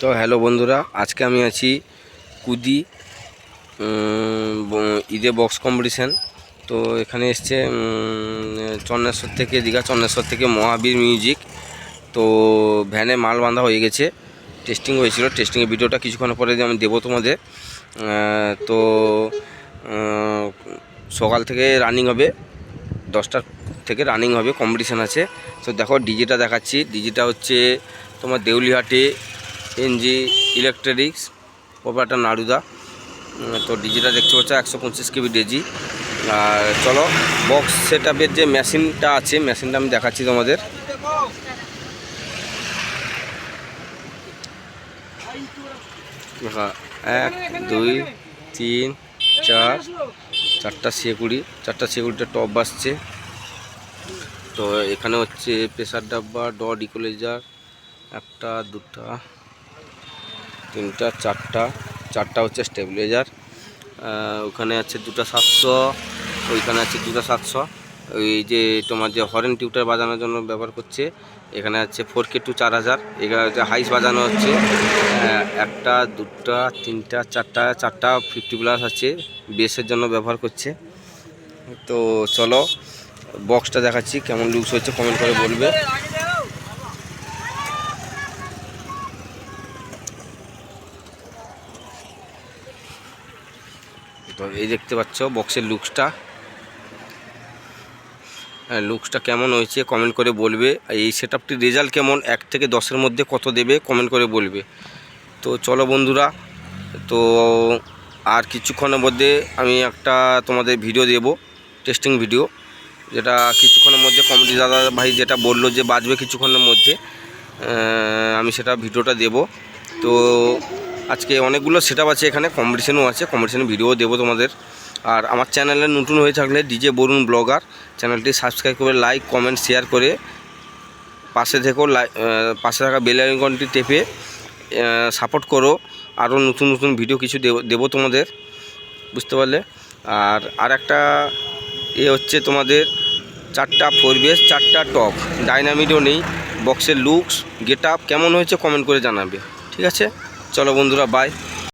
তো হ্যালো বন্ধুরা, আজকে আমি আছি কুদি ঈদে বক্স কম্পিটিশান তো এখানে এসছে চন্নেশ্বর থেকে দীঘা চন্নেশ্বর থেকে মহাবীর মিউজিক তো ভ্যানে মাল বাঁধা হয়ে গেছে টেস্টিং হয়েছিল। টেস্টিংয়ের ভিডিওটা কিছুক্ষণ পরে আমি দেবো তোমাদের। তো সকাল থেকে রানিং হবে দশটার থেকে রানিং হবে কম্পিটিশান আছে। তো দেখো ডিজিটা দেখাচ্ছি। ডিজিটা হচ্ছে তোমার দেউলিহাটে এনজি ইলেকট্রনিক্স ওপারটা নাড়ুদা। তো ডিজিটা দেখতে পাচ্ছ, একশো পঁচিশ কেবি ডিজি। আর চলো বক্স সেট যে মেশিনটা আছে, মেশিনটা আমি দেখাচ্ছি তোমাদের। এক, দুই, তিন, চার, চারটা সিকুড়ি চারটা সিকুড়িটা টপ বাসছে তো এখানে হচ্ছে প্রেসার ডাব্বা ডট ইকোলাইজার একটা, দুটা তিনটা, চারটা চারটা হচ্ছে স্টেবিলাইজার ওখানে আছে দুটো সাতশো, ওইখানে আছে দুটো সাতশো। ওই যে তোমার যে হরেন টিউটার বাজানোর জন্য ব্যবহার করছে, এখানে আছে ফোর কে টু চার হাজার। এখানে হচ্ছে হাইস বাজানো হচ্ছে একটা, দুটা, তিনটা, চারটা চারটা ফিফটি প্লাস আছে বেসের জন্য ব্যবহার করছে। তো চলো বক্সটা দেখাচ্ছি, কেমন লুকস হচ্ছে কমেন্ট করে বলবে। তো এই দেখতে পাচ্ছ বক্সের লুকসটা হ্যাঁ লুকসটা কেমন হয়েছে কমেন্ট করে বলবে। এই সেট আপটির রেজাল্ট কেমন? এক থেকে দশের মধ্যে কত দেবে কমেন্ট করে বলবে। তো চলো বন্ধুরা, তো আর কিছুক্ষণের মধ্যে আমি একটা তোমাদের ভিডিও দেব টেস্টিং ভিডিও যেটা কিছুক্ষণের মধ্যে কমেডি দাদা ভাই যেটা বলল যে বাজবে কিছুক্ষণের মধ্যে আমি সেটা ভিডিওটা দেব। তো আজকে অনেকগুলো সেট আছে এখানে কম্পিটিশনও আছে কম্পিটিশনের ভিডিও দেবো তোমাদের। আর আমার চ্যানেলে নতুন হয়ে থাকলে ডিজে বরুণ ব্লগার চ্যানেলটি সাবস্ক্রাইব করে লাইক কমেন্ট শেয়ার করে পাশে থেকেও পাশে থাকা বেল আইকনটি টেপে সাপোর্ট করো। আরও নতুন নতুন ভিডিও কিছু দেবো তোমাদের, বুঝতে পারলে? আর আর একটা এ হচ্ছে তোমাদের চারটা ফোর বেস চারটা টপ ডাইনামিটও নেই বক্সের লুকস গেট আপ কেমন হয়েছে কমেন্ট করে জানাবে, ঠিক আছে? চলো বন্ধুরা বাই